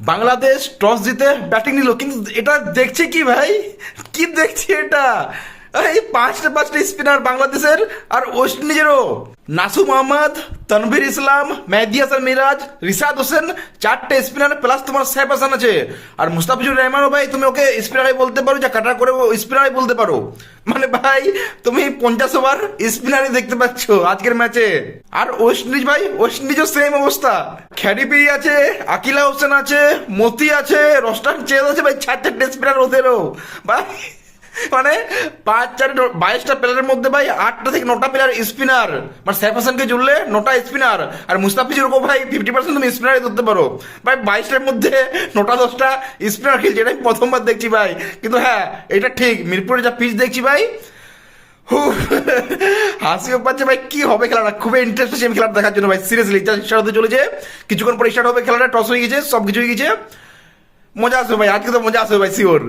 Bangladesh toss জিতে batting নিল। কিন্তু এটা দেখছে কি ভাই? কি দেখছে এটা? এই পাঁচটা পাঁচটা স্পিনার বাংলাদেশের আর ওয়েস্ট ইন্ডিজেরও। নাসু মোহাম্মদ, তনভীর ইসলাম, মেহদি হাসান মিরাজ রিসাদ হোসেন, চারটে স্পিনার প্লাস তোমার সাহেব হাসান আছে। আর মুস্তাফিজুর রহমানও ভাই, তুমি ওকে স্পিনারে বলতে পারো, যা কাটা করে স্পিনারে বলতে পারো। মানে ভাই, তুমি পঞ্চাশ ওভার স্পিনারে দেখতে পাচ্ছ আজকের ম্যাচে আর ওয়েস্ট ইন্ডিজ ভাই, ওয়েস্ট ইন্ডিজও সেম অবস্থা। খ্যারিপিরি আছে, আকিলা হোসেন আছে, মতি আছে, রস্টান চেজ আছে, ভাই চার চারটে স্পিনার ওদেরও। ভাই মানে পাঁচ চার বাইশটা প্লেয়ারের মধ্যে ভাই, আটটা থেকে নটা প্লেয়ার স্পিনার মানে সাইফ হাসানকে জুড়লে নটা স্পিনার আর মুস্তাফিজুর ওকে ভাই ফিফটি পার্সেন্ট তুমি স্পিনারে ধরতে পারো। ভাই, বাইশটার মধ্যে নটা দশটা স্পিনার খেলছে এটা আমি প্রথমবার দেখছি ভাই। কিন্তু হ্যাঁ এটা ঠিক মিরপুরে যা পিচ দেখছি ভাই হাসিও পাচ্ছে ভাই, কি হবে খেলাটা? খুবই ইন্টারেস্ট আছে খেলাটা দেখার জন্য ভাই সিরিয়াসলি স্টার্ট হতে চলেছে। কিছুক্ষণ পরে স্টার্ট হবে খেলাটা টস হয়ে গেছে সব কিছু হয়ে গেছে। মজা আসবে ভাই, আজকে তো মজা আসবে ভাই শিওর